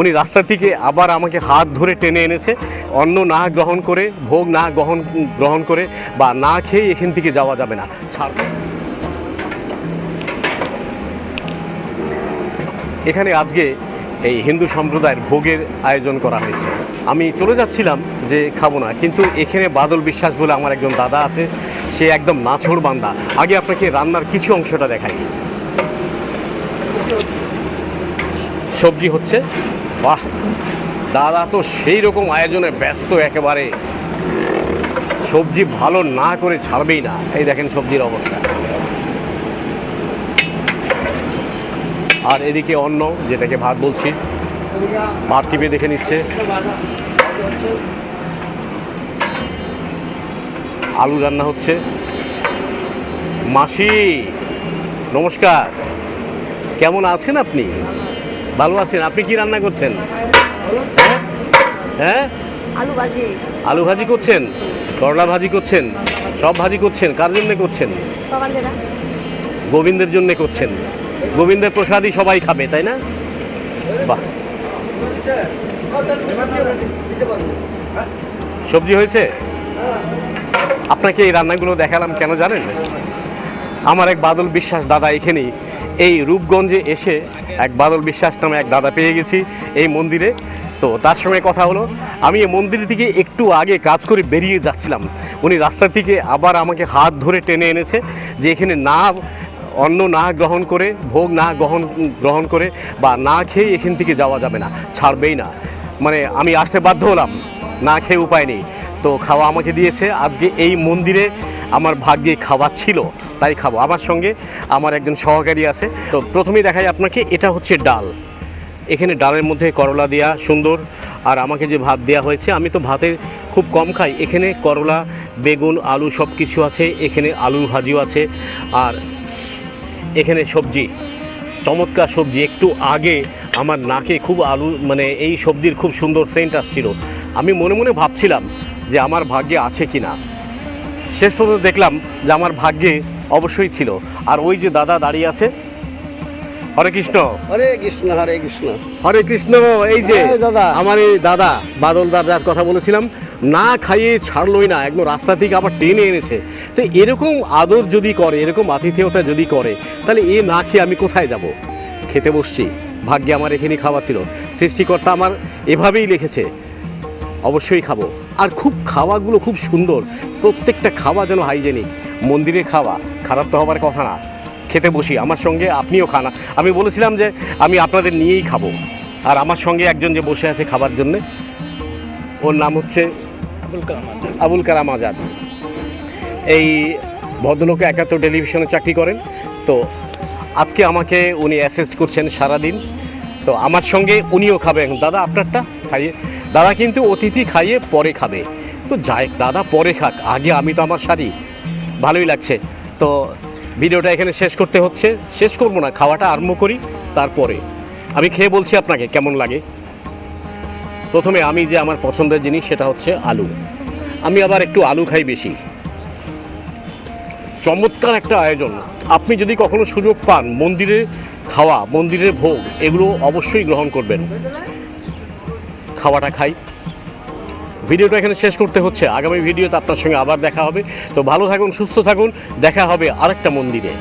উনি রাস্তা থেকে আবার আমাকে হাত ধরে টেনে এনেছে। অন্ন না গ্রহণ করে, ভোগ না গ্রহণ গ্রহণ করে বা না খেয়ে এখান থেকে যাওয়া যাবে না। ছাড়। এখানে আজকে এই হিন্দু সম্প্রদায়ের ভোগের আয়োজন করা হয়েছে। আমি চলে যাচ্ছিলাম যে খাব না, কিন্তু এখানে বাদল বিশ্বাস বলে আমার একজন দাদা আছে, সে একদম নাছড় বান্দা। আগে আপনাকে রান্নার কিছু অংশটা দেখাই। সবজি হচ্ছে। বাহ! দাদা তো সেই রকম আয়োজনে ব্যস্ত একেবারে। সবজি ভালো না করে ছাড়বেই না। এই দেখেন সবজির অবস্থা। আর এদিকে অন্ন, যেটাকে ভাত বলছি, ভাত টিপে দেখে নিচ্ছে। আলু রান্না হচ্ছে। মাসি, নমস্কার। কেমন আছেন আপনি? ভালো আছেন? আপনি কি রান্না করছেন? হ্যাঁ? হ্যাঁ? আলু ভাজি। আলু ভাজি করছেন? করলা ভাজি করছেন? সব ভাজি করছেন? কার জন্য করছেন? গোবিন্দের জন্য করছেন। গোবিন্দের প্রসাদই সবাই খাবে তাই না? বাহ। সবজি হয়েছে? আপনাকে এই রান্নাগুলো দেখালাম কেন জানেন? আমার এক বাদল বিশ্বাস দাদা এখানেই। এই রূপগঞ্জে এসে এক বাদল বিশ্বাস নামে এক দাদা পেয়ে গেছি এই মন্দিরে। তো তার সঙ্গে কথা হলো, আমি এই মন্দির থেকে একটু আগে কাজ করে বেরিয়ে যাচ্ছিলাম। উনি রাস্তা থেকে আবার আমাকে হাত ধরে টেনে এনেছে যে এখানে না, অন্ন না গ্রহণ করে, ভোগ না গ্রহণ গ্রহণ করে বা না খেয়ে এখান থেকে যাওয়া যাবে না, ছাড়বেই না। মানে আমি আসতে বাধ্য হলাম, না খেয়ে উপায় নেই। তো খাওয়া আমাকে দিয়েছে। আজকে এই মন্দিরে আমার ভাগ্যে খাওয়া ছিল, তাই খাব। আমার সঙ্গে আমার একজন সহকারী আছে। তো প্রথমেই দেখাই আপনাকে, এটা হচ্ছে ডাল। এখানে ডালের মধ্যে করলা দেওয়া সুন্দর, আর আমাকে যে ভাত দেওয়া হয়েছে, আমি তো ভাতে খুব কম খাই। এখানে করলা, বেগুন, আলু সব কিছু আছে, এখানে আলু ভাজিও আছে, আর এখানে সবজি, চমৎকার সবজি। একটু আগে আমার নাকে খুব আলু মানে এই সবজির খুব সুন্দর সেন্ট আসছিল। আমি মনে মনে ভাবছিলাম যে আমার ভাগ্যে আছে কি না শেষ পর্যন্ত দেখলাম যে আমার ভাগ্যে অবশ্যই ছিল। আর ওই যে দাদা দাঁড়িয়ে আছে হরে কৃষ্ণ। হরে কৃষ্ণ হরে কৃষ্ণ। হরে কৃষ্ণ এই যে দাদা। আমার এই দাদা বাদল দাদার কথা বলেছিলাম না খাইয়ে ছাড়লই না একদম রাস্তা থেকে আবার টেনে এনেছে। তো এরকম আদর যদি করে এরকম আতিথেয়তা যদি করে তাহলে এ না খেয়ে আমি কোথায় যাব? খেতে বসছি ভাগ্যে আমার এখানেই খাওয়া ছিল। সৃষ্টিকর্তা আমার এভাবেই লিখেছে অবশ্যই খাব। আর খুব খাওয়াগুলো খুব সুন্দর। প্রত্যেকটা খাওয়া যেন হাইজেনিক মন্দিরে খাওয়া খারাপ তো হবার কথা না। খেতে বসি আমার সঙ্গে আপনিও খানা। আমি বলেছিলাম যে আমি আপনাদের নিয়েই খাব। আর আমার সঙ্গে একজন যে বসে আছে খাবার জন্যে ওর নাম হচ্ছে আবুল কালাম আজাদ। আবুল কালাম আজাদ। এই ভদ্রলোক একাত্তর টেলিভিশনে চাকরি করেন। তো আজকে আমাকে উনি অ্যাসেস্ট করছেন সারাদিন। তো আমার সঙ্গে উনিও খাবেন। দাদা আপনারটা? খাইয়ে দাদা কিন্তু অতিথি খাইয়ে পরে খাবে। তো যাই, দাদা পরে খাক, আগে আমি তো আমার সারি ভালোই লাগছে। তো ভিডিওটা এখানে শেষ করতে হচ্ছে। শেষ করব না, খাওয়াটা আরম্ভ করি, তারপরে। আমি খেয়ে বলছি আপনাকে, কেমন লাগে? প্রথমে আমি যে আমার পছন্দের জিনিস, সেটা হচ্ছে আলু। আমি আবার একটু আলু খাই বেশি। চমৎকার একটা আয়োজন। আপনি যদি কখনো সুযোগ পান, মন্দিরে খাওয়া, মন্দিরের ভোগ, এগুলো অবশ্যই গ্রহণ করবেন। খাওয়াটা খাই। ভিডিওটা এখানে শেষ করতে হচ্ছে। আগামী ভিডিওতে আপনার সঙ্গে আবার দেখা হবে। তো ভালো থাকুন, সুস্থ থাকুন। দেখা হবে আরেকটা মন্দিরে।